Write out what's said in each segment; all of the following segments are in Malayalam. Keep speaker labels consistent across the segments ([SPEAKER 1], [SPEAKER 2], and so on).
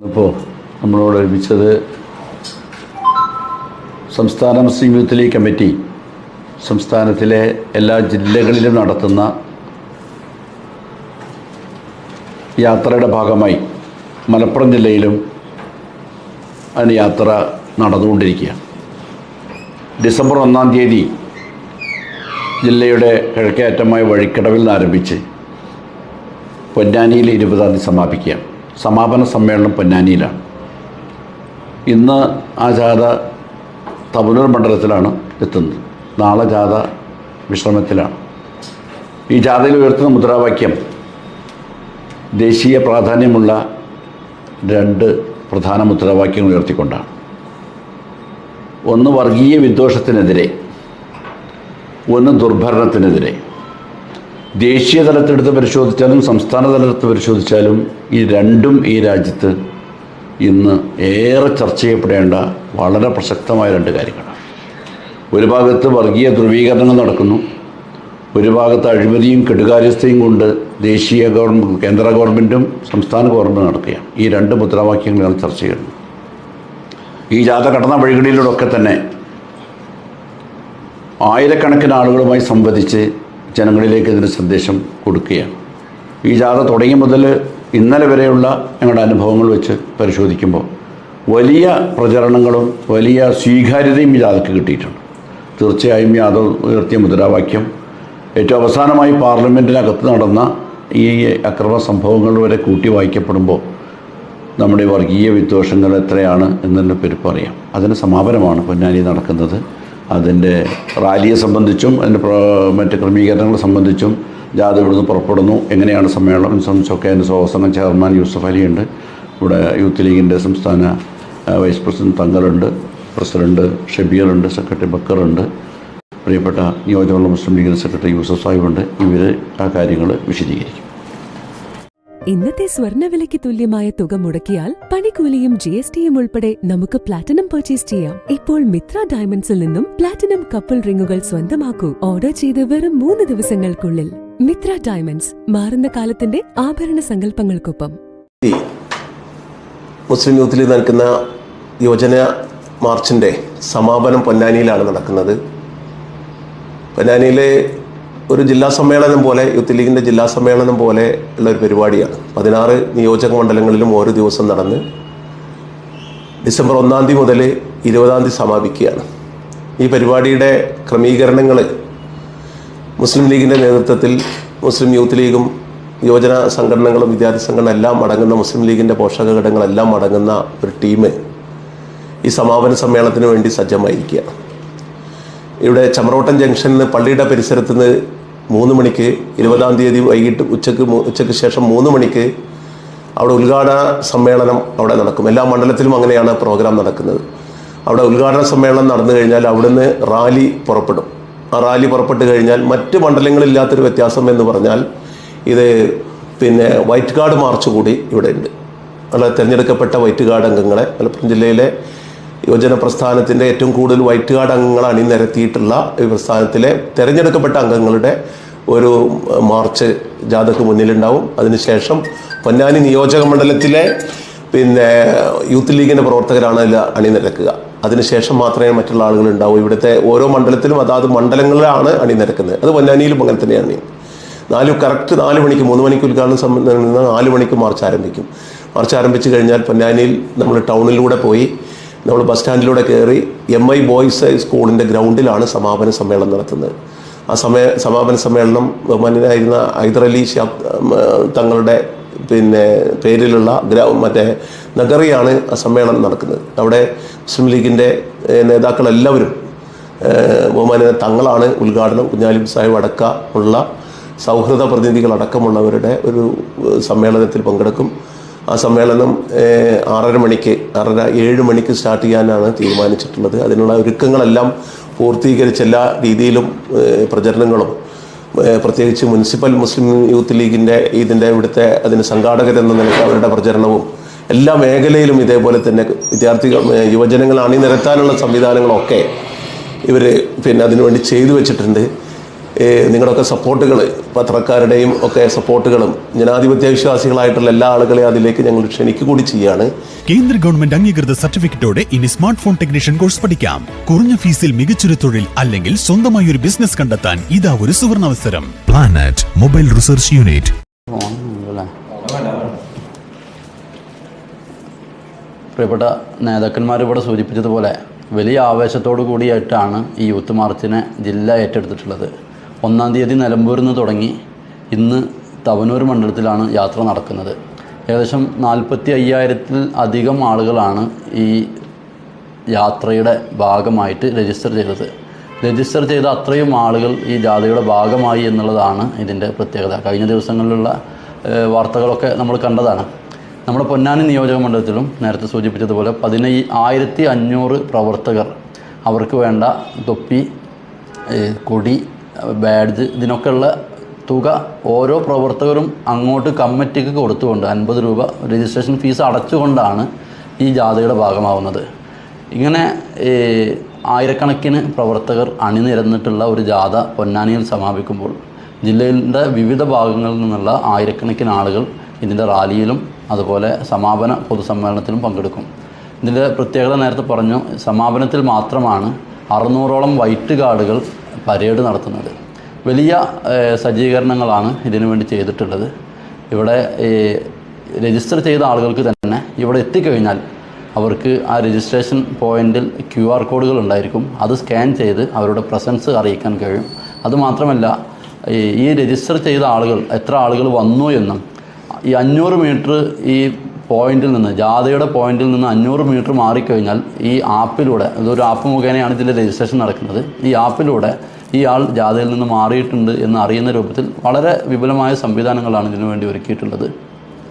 [SPEAKER 1] ഇപ്പോൾ നമ്മളോട് ഒരുമിച്ചത് സംസ്ഥാന മുസ്ലിം യൂത്ത് ലീഗ് കമ്മിറ്റി സംസ്ഥാനത്തിലെ എല്ലാ ജില്ലകളിലും നടത്തുന്ന യാത്രയുടെ ഭാഗമായി മലപ്പുറം ജില്ലയിലും അതിന് യാത്ര നടന്നുകൊണ്ടിരിക്കുകയാണ് ഡിസംബർ ഒന്നാം തീയതി ജില്ലയുടെ കിഴക്കേറ്റമായ വഴിക്കടവിൽ നിന്ന് ആരംഭിച്ച് പൊന്നാനിയിൽ ഇരുപതാം തീയതി സമാപിക്കുകയാണ് സമാപന സമ്മേളനം പൊന്നാനിയിലാണ്. ഇന്ന് ആ ജാഥ തവനൂർ മണ്ഡലത്തിലാണ് എത്തുന്നത്. നാളെ ജാഥ വിശ്രമത്തിലാണ്. ഈ ജാഥയിൽ ഉയർത്തുന്ന മുദ്രാവാക്യം ദേശീയ പ്രാധാന്യമുള്ള രണ്ട് പ്രധാന മുദ്രാവാക്യങ്ങൾ ഉയർത്തിക്കൊണ്ടാണ്. ഒന്ന് വർഗീയ വിദ്വേഷത്തിനെതിരെ ഒന്ന് ദുർഭരണത്തിനെതിരെ. ദേശീയ തലത്തെടുത്ത് പരിശോധിച്ചാലും സംസ്ഥാന തലത്ത് പരിശോധിച്ചാലും ഈ രണ്ടും ഈ രാജ്യത്ത് ഇന്ന് ഏറെ ചർച്ച ചെയ്യപ്പെടേണ്ട വളരെ പ്രസക്തമായ രണ്ട് കാര്യങ്ങളാണ്. ഒരു ഭാഗത്ത് വർഗീയ ധ്രുവീകരണങ്ങൾ നടക്കുന്നു. ഒരു ഭാഗത്ത് അഴിമതിയും കെടുകാര്യസ്ഥയും കൊണ്ട് ദേശീയ ഗവൺമെന്റ് കേന്ദ്ര ഗവൺമെന്റും സംസ്ഥാന ഗവൺമെന്റും നടക്കുകയാണ്. ഈ രണ്ട് മുദ്രാവാക്യങ്ങളാണ് ചർച്ച ചെയ്യുന്നത്. ഈ ജാഥ കടന്ന വഴികളിലൂടെയൊക്കെ തന്നെ ആയിരക്കണക്കിന് ആളുകളുമായി സംവദിച്ച് ജനങ്ങളിലേക്ക് ഇതിന് സന്ദേശം കൊടുക്കുകയാണ്. ഈ ജാഥ തുടങ്ങിയ മുതൽ ഇന്നലെ വരെയുള്ള ഞങ്ങളുടെ അനുഭവങ്ങൾ വെച്ച് പരിശോധിക്കുമ്പോൾ വലിയ പ്രചരണങ്ങളും വലിയ സ്വീകാര്യതയും ഈ ജാഥയ്ക്ക് കിട്ടിയിട്ടുണ്ട്. തീർച്ചയായും യാദവ് ഉയർത്തിയ മുദ്രാവാക്യം ഏറ്റവും അവസാനമായി പാർലമെന്റിനകത്ത് നടന്ന ഈ അക്രമ സംഭവങ്ങൾ വരെ കൂട്ടി വായിക്കപ്പെടുമ്പോൾ നമ്മുടെ വർഗീയ വിദ്വേഷങ്ങൾ എത്രയാണ് എന്നതിന്റെ പെരുപ്പറിയാം അതിന് സമാപനമാണ് പൊന്നാനി നടക്കുന്നത്. അതിന്റെ റാലിയെ സംബന്ധിച്ചും അതിന്റെ മറ്റ് ക്രമീകരണങ്ങളെ സംബന്ധിച്ചും ജാഥ ഇവിടുന്ന് പുറപ്പെടുന്നു. എങ്ങനെയാണ് സമ്മേളനം സംബന്ധിച്ചൊക്കെ അതിന്റെ സ്വാസനം ചെയർമാൻ യൂസഫ് അലിയുണ്ട്. ഇവിടെ യൂത്ത് ലീഗിന്റെ സംസ്ഥാന വൈസ് പ്രസിഡന്റ് തങ്കലുണ്ട് പ്രസിഡന്റ് ഷബീറുണ്ട് സെക്രട്ടറി ബക്കറുണ്ട്. പ്രിയപ്പെട്ട നിയോജകമണ്ഡലം മുസ്ലിം ലീഗിന്റെ സെക്രട്ടറി യൂസഫ് സാഹിബുണ്ട്. ഇവർ ആ കാര്യങ്ങൾ വിശദീകരിക്കും.
[SPEAKER 2] ഇന്നത്തെ സ്വർണവിലയ്ക്ക് തുല്യമായ തുക മുടക്കിയാൽ പണിക്കൂലിയും ജി എസ് ടിയും ഉൾപ്പെടെ നമുക്ക് പ്ലാറ്റിനം പർച്ചേസ് ചെയ്യാം. ഇപ്പോൾ മിത്ര ഡയമണ്ട്സിൽ നിന്നും പ്ലാറ്റിനം കപ്പിൾ റിങ്ങുകൾ സ്വന്തമാക്കൂ. ഓർഡർ ചെയ്ത് വെറും മൂന്ന് ദിവസങ്ങൾക്കുള്ളിൽ. മിത്ര ഡയമണ്ട്സ് മാറുന്ന കാലത്തിന്റെ ആഭരണ സങ്കല്പങ്ങൾക്കൊപ്പം.
[SPEAKER 3] മുസ്ലിം യൂത്തിൽ നടക്കുന്ന യുവജന മാർച്ചിന്റെ സമാപനം പൊന്നാനിയിലാണ് നടക്കുന്നത്. പൊന്നാനിയിലെ ഒരു ജില്ലാ സമ്മേളനം പോലെ യൂത്ത് ലീഗിന്റെ ജില്ലാ സമ്മേളനം പോലെ ഉള്ള ഒരു പരിപാടിയാണ്. പതിനാറ് നിയോജക മണ്ഡലങ്ങളിലും ഓരോ ദിവസം നടന്ന് ഡിസംബർ ഒന്നാം തീയതി മുതൽ ഇരുപതാം തീയതി സമാപിക്കുകയാണ്. ഈ പരിപാടിയുടെ ക്രമീകരണങ്ങൾ മുസ്ലിം ലീഗിന്റെ നേതൃത്വത്തിൽ മുസ്ലിം യൂത്ത് ലീഗും യുവജന സംഘടനകളും വിദ്യാർത്ഥി സംഘടന എല്ലാം അടങ്ങുന്ന മുസ്ലിം ലീഗിന്റെ പോഷക ഘടകങ്ങളെല്ലാം അടങ്ങുന്ന ഒരു ടീം ഈ സമാപന സമ്മേളനത്തിന് വേണ്ടി സജ്ജമായിരിക്കുക ഇവിടെ ചമറോട്ടം ജംഗ്ഷനിൽ പള്ളിയുടെ പരിസരത്ത് നിന്ന് മൂന്ന് മണിക്ക് ഇരുപതാം തീയതി വൈകിട്ട് ഉച്ചയ്ക്ക് ഉച്ചയ്ക്ക് ശേഷം മൂന്ന് മണിക്ക് അവിടെ ഉദ്ഘാടന സമ്മേളനം അവിടെ നടക്കും. എല്ലാ മണ്ഡലത്തിലും അങ്ങനെയാണ് പ്രോഗ്രാം നടക്കുന്നത്. അവിടെ ഉദ്ഘാടന സമ്മേളനം നടന്നു കഴിഞ്ഞാൽ അവിടുന്ന് റാലി പുറപ്പെടും. ആ റാലി പുറപ്പെട്ട് കഴിഞ്ഞാൽ മറ്റ് മണ്ഡലങ്ങളില്ലാത്തൊരു വ്യത്യാസം എന്ന് പറഞ്ഞാൽ ഇത് പിന്നെ വൈറ്റ് കാർഡ് മാർച്ച് കൂടി ഇവിടെ ഉണ്ട്. അല്ല തിരഞ്ഞെടുക്കപ്പെട്ട വൈറ്റ് കാർഡ് അംഗങ്ങളെ മലപ്പുറം ജില്ലയിലെ യുവജന പ്രസ്ഥാനത്തിന്റെ ഏറ്റവും കൂടുതൽ വൈറ്റ് കാർഡ് അംഗങ്ങൾ അണിനിരത്തിയിട്ടുള്ള ഈ പ്രസ്ഥാനത്തിലെ തിരഞ്ഞെടുക്കപ്പെട്ട അംഗങ്ങളുടെ ഒരു മാർച്ച് ജാഥക്ക് മുന്നിലുണ്ടാവും. അതിനുശേഷം പൊന്നാനി നിയോജക മണ്ഡലത്തിലെ പിന്നെ യൂത്ത് ലീഗിന്റെ പ്രവർത്തകരാണ് അതിൽ അണിനിരക്കുക. അതിനുശേഷം മാത്രമേ മറ്റുള്ള ആളുകൾ ഉണ്ടാവൂ ഇവിടുത്തെ ഓരോ മണ്ഡലത്തിലും അതാത് മണ്ഡലങ്ങളിലാണ് അണിനിരക്കുന്നത്. അത് പൊന്നാനിയിലും അങ്ങനെ തന്നെയാണ്. നാല് കറക്റ്റ് നാല് മണിക്ക് മൂന്ന് മണിക്ക് ഉദ്ഘാടനം സംബന്ധിച്ച് നാല് മണിക്ക് മാർച്ച് ആരംഭിക്കും. മാർച്ച് ആരംഭിച്ചു കഴിഞ്ഞാൽ പൊന്നാനിയിൽ നമ്മൾ ടൗണിലൂടെ പോയി നമ്മൾ ബസ് സ്റ്റാൻഡിലൂടെ കയറി എം ഐ ബോയ്സ് സ്കൂളിന്റെ ഗ്രൗണ്ടിലാണ് സമാപന സമ്മേളനം നടത്തുന്നത്. ആ സമയ സമാപന സമ്മേളനം ബഹുമാനായിരുന്ന ഹൈദരലി ഷാ തങ്ങളുടെ പിന്നെ പേരിലുള്ള ഗ്ര മറ്റേ നഗറിയാണ് ആ സമ്മേളനം നടക്കുന്നത്. അവിടെ മുസ്ലിം ലീഗിന്റെ നേതാക്കളെല്ലാവരും ബഹുമാന തങ്ങളാണ് ഉദ്ഘാടനം. കുഞ്ഞാലിം സാഹിബ് അടക്ക ഉള്ള സൗഹൃദ പ്രതിനിധികളടക്കമുള്ളവരുടെ ഒരു സമ്മേളനത്തിൽ പങ്കെടുക്കും. ആ സമ്മേളനം ആറര മണിക്ക് ആറര ഏഴ് മണിക്ക് സ്റ്റാർട്ട് ചെയ്യാനാണ് തീരുമാനിച്ചിട്ടുള്ളത്. അതിനുള്ള ഒരുക്കങ്ങളെല്ലാം പൂർത്തീകരിച്ച എല്ലാ രീതിയിലും പ്രചരണങ്ങളും പ്രത്യേകിച്ച് മുനിസിപ്പൽ മുസ്ലിം യൂത്ത് ലീഗിന്റെ ഇതിന്റെ ഇവിടുത്തെ അതിന് സംഘാടകരെന്ന നിലയ്ക്ക് അവരുടെ പ്രചരണവും എല്ലാ മേഖലയിലും ഇതേപോലെ തന്നെ വിദ്യാർത്ഥികൾ യുവജനങ്ങൾ അണിനിരത്താനുള്ള സംവിധാനങ്ങളൊക്കെ ഇവർ പിന്നെ അതിനുവേണ്ടി ചെയ്തു വെച്ചിട്ടുണ്ട്. നിങ്ങളുടെയൊക്കെ സപ്പോർട്ടുകൾ പത്രക്കാരുടെയും ഒക്കെ സപ്പോർട്ടുകളും ജനാധിപത്യ വിശ്വാസികളായിട്ടുള്ള എല്ലാ ആളുകളെയും അതിലേക്ക് ഞങ്ങൾ ക്ഷണിക്കുകൂടി ചെയ്യാണ്.
[SPEAKER 4] കേന്ദ്ര ഗവൺമെന്റ് അംഗീകൃത സർട്ടിഫിക്കറ്റോടെ ഇനി സ്മാർട്ട് ഫോൺ ടെക്നീഷ്യൻ കോഴ്സ് പഠിക്കാം. കുറഞ്ഞ ഫീസിൽ മികച്ചൊരു തൊഴിൽ അല്ലെങ്കിൽ സ്വന്തമായി ഒരു ബിസിനസ് കണ്ടെത്താൻ ഇതാ ഒരു സുവർണാവസരം. പ്ലാനറ്റ് മൊബൈൽ റിസർച്ച് യൂണിറ്റ്
[SPEAKER 5] പ്രിയപ്പെട്ട നേതാക്കന്മാർ ഇവിടെ സൂചിപ്പിച്ചതുപോലെ വലിയ ആവേശത്തോടു കൂടിയായിട്ടാണ് ഈ യൂത്ത് മാർച്ചിനെ ജില്ല ഏറ്റെടുത്തിട്ടുള്ളത്. ഒന്നാം തീയതി നിലമ്പൂരിൽ നിന്ന് തുടങ്ങി ഇന്ന് തവനൂർ മണ്ഡലത്തിലാണ് യാത്ര നടക്കുന്നത്. ഏകദേശം നാൽപ്പത്തി അയ്യായിരത്തിൽ അധികം ആളുകളാണ് ഈ യാത്രയുടെ ഭാഗമായിട്ട് രജിസ്റ്റർ ചെയ്തത്. രജിസ്റ്റർ ചെയ്ത അത്രയും ആളുകൾ ഈ ജാഥയുടെ ഭാഗമായി എന്നുള്ളതാണ് ഇതിന്റെ പ്രത്യേകത. കഴിഞ്ഞ ദിവസങ്ങളിലുള്ള വാർത്തകളൊക്കെ നമ്മൾ കണ്ടതാണ്. നമ്മുടെ പൊന്നാനി നിയോജക മണ്ഡലത്തിലും നേരത്തെ സൂചിപ്പിച്ചതുപോലെ പതിനൈ ആയിരത്തി അഞ്ഞൂറ് പ്രവർത്തകർ അവർക്ക് വേണ്ട തൊപ്പി കൊടി ബാഡ്ജ് ഇതിനൊക്കെയുള്ള തുക ഓരോ പ്രവർത്തകരും അങ്ങോട്ട് കമ്മിറ്റിക്ക് കൊടുത്തുകൊണ്ട് അൻപത് രൂപ രജിസ്ട്രേഷൻ ഫീസ് അടച്ചുകൊണ്ടാണ് ഈ ജാഥയുടെ ഭാഗമാവുന്നത്. ഇങ്ങനെ ആയിരക്കണക്കിന് പ്രവർത്തകർ അണിനിരന്നിട്ടുള്ള ഒരു ജാഥ പൊന്നാനിയിൽ സമാപിക്കുമ്പോൾ ജില്ലയിലെ വിവിധ ഭാഗങ്ങളിൽ നിന്നുള്ള ആയിരക്കണക്കിന് ആളുകൾ ഇതിന്റെ റാലിയിലും അതുപോലെ സമാപന പൊതുസമ്മേളനത്തിലും പങ്കെടുക്കും. ഇതിന്റെ പ്രത്യേകത നേരത്തെ പറഞ്ഞു സമാപനത്തിൽ മാത്രമാണ് അറുന്നൂറോളം വൈറ്റ് ഗാർഡുകൾ പരേഡ് നടത്തുന്നത്. വലിയ സജ്ജീകരണങ്ങളാണ് ഇതിനു വേണ്ടി ചെയ്തിട്ടുള്ളത്. ഇവിടെ രജിസ്റ്റർ ചെയ്ത ആളുകൾക്ക് തന്നെ ഇവിടെ എത്തിക്കഴിഞ്ഞാൽ അവർക്ക് ആ രജിസ്ട്രേഷൻ പോയിന്റിൽ ക്യു ആർ കോഡുകൾ ഉണ്ടായിരിക്കും. അത് സ്കാൻ ചെയ്ത് അവരുടെ പ്രസൻസ് അറിയിക്കാൻ കഴിയും. അതുമാത്രമല്ല ഈ രജിസ്റ്റർ ചെയ്ത ആളുകൾ എത്ര ആളുകൾ വന്നു എന്നും ഈ അഞ്ഞൂറ് മീറ്റർ ഈ പോയിന്റിൽ നിന്ന് ജാഥയുടെ പോയിന്റിൽ നിന്ന് അഞ്ഞൂറ് മീറ്റർ മാറിക്കഴിഞ്ഞാൽ ഈ ആപ്പിലൂടെ ഇതൊരു ആപ്പ് മുഖേനയാണ് ഇതിന്റെ രജിസ്ട്രേഷൻ നടക്കുന്നത്. ഈ ആപ്പിലൂടെ ഈ ആൾ ജാഥയിൽ നിന്ന് മാറിയിട്ടുണ്ട് എന്ന് അറിയുന്ന രൂപത്തിൽ വളരെ വിപുലമായ സംവിധാനങ്ങളാണ് ഇതിനു വേണ്ടി ഒരുക്കിയിട്ടുള്ളത്.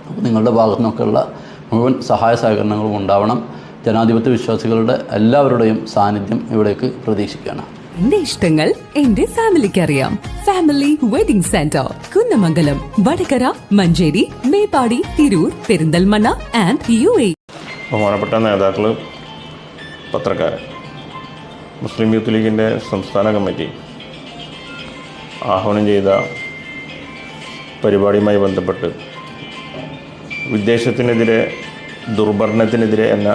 [SPEAKER 5] അപ്പോൾ നിങ്ങളുടെ ഭാഗത്തു നിന്നൊക്കെയുള്ള മുഴുവൻ സഹായ സഹകരണങ്ങളും ഉണ്ടാവണം. ജനാധിപത്യ വിശ്വാസികളുടെ എല്ലാവരുടെയും സാന്നിധ്യം ഇവിടേക്ക് പ്രതീക്ഷിക്കുകയാണ്.
[SPEAKER 2] എന്റെ ഇഷ്ടങ്ങൾ എന്റെ ഫാമിലിക്ക് അറിയാം. Family wedding centre Kunnamangalam Vadakara Manjeri Meppadi Tirur Perinthalmanna and U A.
[SPEAKER 6] ബഹുമാനപ്പെട്ട നേതാക്കൾ പത്രക്കാരൻ മുസ്ലിം യൂത്ത് ലീഗിന്റെ സംസ്ഥാന കമ്മിറ്റി ആഹ്വാനം ചെയ്ത പരിപാടിയുമായി ബന്ധപ്പെട്ട് വിദേശത്തിനെതിരെ ദുർഭരണത്തിനെതിരെ എന്ന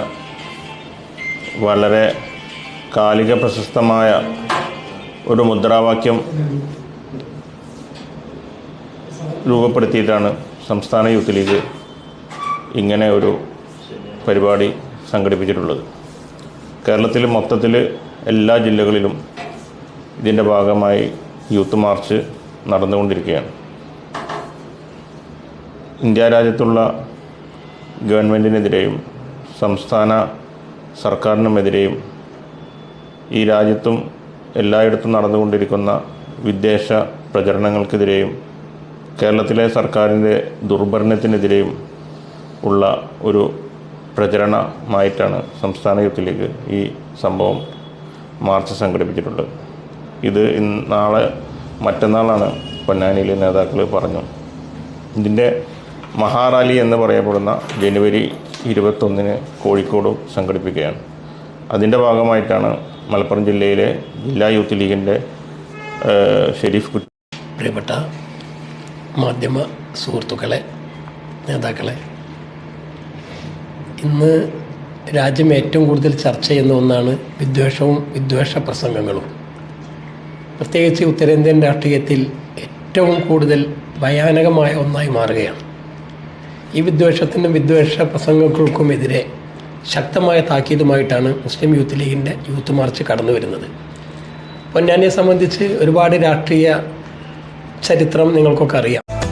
[SPEAKER 6] വളരെ കാലിക പ്രശസ്തമായ ഒരു മുദ്രാവാക്യം രൂപപ്പെടുത്തിയിട്ടാണ് സംസ്ഥാന യൂത്ത് ലീഗ് ഇങ്ങനെ ഒരു പരിപാടി സംഘടിപ്പിച്ചിട്ടുള്ളത്. കേരളത്തിൽ മൊത്തത്തിൽ എല്ലാ ജില്ലകളിലും ഇതിന്റെ ഭാഗമായി യൂത്ത് മാർച്ച് നടന്നുകൊണ്ടിരിക്കുകയാണ്. ഇന്ത്യ രാജ്യത്തുള്ള ഗവൺമെന്റിനെതിരെയും സംസ്ഥാന സർക്കാരിനുമെതിരെയും ഈ രാജ്യത്തും എല്ലായിടത്തും നടന്നുകൊണ്ടിരിക്കുന്ന വിദേശ പ്രചരണങ്ങൾക്കെതിരെയും കേരളത്തിലെ സർക്കാരിന്റെ ദുർഭരണത്തിനെതിരെയും ഉള്ള ഒരു പ്രചരണമായിട്ടാണ് സംസ്ഥാന യൂത്ത് ലീഗ് ഈ സംഭവം മാർച്ച് സംഘടിപ്പിച്ചിട്ടുള്ളത്. ഇത് നാളെ മറ്റന്നാളാണ് പൊന്നാനിയിലെ നേതാക്കൾ പറഞ്ഞു. ഇതിന്റെ മഹാറാലി എന്ന് പറയപ്പെടുന്ന ജനുവരി ഇരുപത്തൊന്നിന് കോഴിക്കോട് സംഘടിപ്പിക്കുകയാണ്. അതിന്റെ ഭാഗമായിട്ടാണ് മലപ്പുറം ജില്ലയിലെ ജില്ലാ യൂത്ത് ലീഗിന്റെ ഷെരീഫ് കുറ്റി
[SPEAKER 7] പ്രിയപ്പെട്ട മാധ്യമ സുഹൃത്തുക്കളെ നേതാക്കളെ ഇന്ന് രാജ്യം ഏറ്റവും കൂടുതൽ ചർച്ച ചെയ്യുന്ന ഒന്നാണ് വിദ്വേഷവും വിദ്വേഷ പ്രസംഗങ്ങളും. പ്രത്യേകിച്ച് ഉത്തരേന്ത്യൻ രാഷ്ട്രീയത്തിൽ ഏറ്റവും കൂടുതൽ ഭയാനകമായ ഒന്നായി മാറുകയാണ്. ഈ വിദ്വേഷത്തിനും വിദ്വേഷ പ്രസംഗങ്ങൾക്കുമെതിരെ ശക്തമായ താക്കീതുമായിട്ടാണ് മുസ്ലിം യൂത്ത് ലീഗിന്റെ യൂത്ത് മാർച്ച് കടന്നു വരുന്നത്. പൊന്നാനിയെ സംബന്ധിച്ച് ഒരുപാട് രാഷ്ട്രീയ ചരിത്രം നിങ്ങൾക്കൊക്കെ അറിയാം.